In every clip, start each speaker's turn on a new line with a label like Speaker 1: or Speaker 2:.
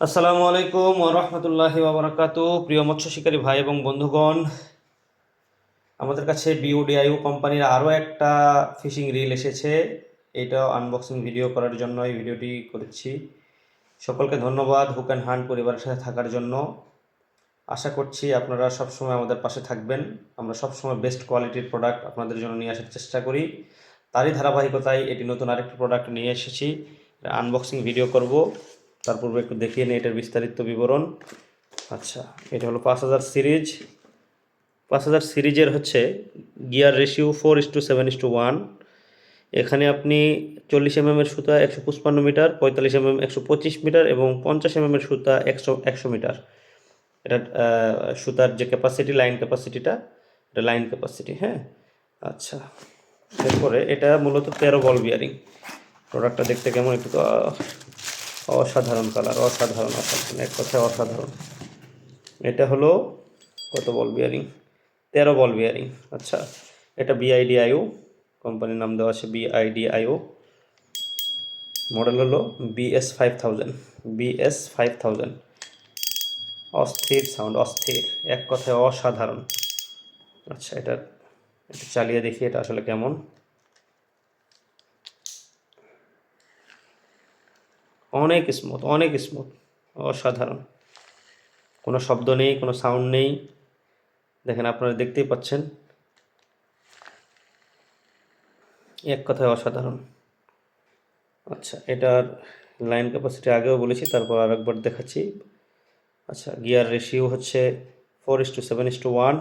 Speaker 1: আসসালামু আলাইকুম ওরহমতুল্লাহি ওবরাকাতু প্রিয় মৎস্য শিকারী ভাই এবং বন্ধুগণ, আমাদের কাছে বিওডিআইউ কোম্পানির আরও একটা ফিশিং রিল এসেছে। এটা আনবক্সিং ভিডিও করার জন্য এই ভিডিওটি করেছি। সকলকে ধন্যবাদ হুক অ্যান্ড হান্ড পরিবারের সাথে থাকার জন্য। আশা করছি আপনারা সবসময় আমাদের পাশে থাকবেন। আমরা সবসময় বেস্ট কোয়ালিটির প্রোডাক্ট আপনাদের জন্য নিয়ে আসার চেষ্টা করি। তারই ধারাবাহিকতায় এটি নতুন আরেকটি প্রোডাক্ট নিয়ে এসেছি। আনবক্সিং ভিডিও করব। তার পূর্বে একটু দেখিয়ে নিই এটার বিস্তারিত বিবরণ। আচ্ছা এটা হলো পাঁচ হাজার সিরিজ। পাঁচ হাজার সিরিজের হচ্ছে gear ratio four is two seven is two one. এখানে আপনি চল্লিশ এম এর সুতা একশো পঁচপান্ন মিটার, পঁয়তাল্লিশ এম এম একশো পঁচিশ মিটার এবং পঞ্চাশ এম এর সুতা একশো একশো মিটার। এটা সুতার যে ক্যাপাসিটি লাইন ক্যাপাসিটিটা এটা লাইন ক্যাপাসিটি হ্যাঁ? আচ্ছা এরপরে এটা মূলত তেরো বল বিয়ারিং প্রোডাক্টটা দেখতে কেমন একটু অসাধারণ কালার অসাধারণ অসাধারণ এক কথায় অসাধারণ। এটা হলো কত বল বিয়ারিং তেরো বল বিয়ারিং আচ্ছা এটা বিআইডিআইও কোম্পানির নাম দেওয়া আছে বিআইডিআইও মডেল হলো BS five thousand BS five thousand অস্থির সাউন্ড অস্থির। এক কথায় অসাধারণ। আচ্ছা এটা চালিয়ে দেখি এটা আসলে কেমন। অনেক স্মুথ অনেক স্মুথ অসাধারণ। কোনো শব্দ নেই, কোনো সাউন্ড নেই। দেখেন আপনারা দেখতেই পাচ্ছেন। এক কথায় অসাধারণ। আচ্ছা এটার লাইন ক্যাপাসিটি আগেও বলেছি, তারপর আরেকবার দেখাচ্ছি। আচ্ছা গিয়ার রেশিও হচ্ছে four is two seven is two one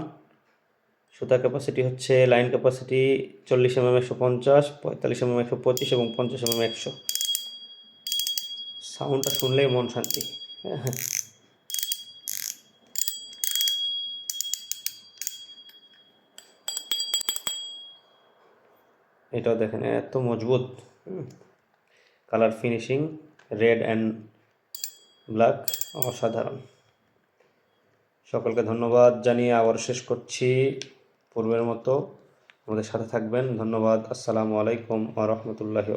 Speaker 1: সুতা ক্যাপাসিটি হচ্ছে লাইন ক্যাপাসিটি চল্লিশ এম এম একশো পঞ্চাশ, পঁয়তাল্লিশ এম এম একশো পঁচিশ এবং পঞ্চাশ এম এম একশো। সাউন্ডটা শুনলেই মন শান্তি। হ্যাঁ হ্যাঁ। এটাও দেখেন, এত মজবুত। Colour finishing, red and black, অসাধারণ। সকলকে ধন্যবাদ জানিয়ে আবার শেষ করছি পূর্বের মতো। আমাদের সাথে থাকবেন। ধন্যবাদ। আসসালামু আলাইকুম আ রহমতুল্লাহি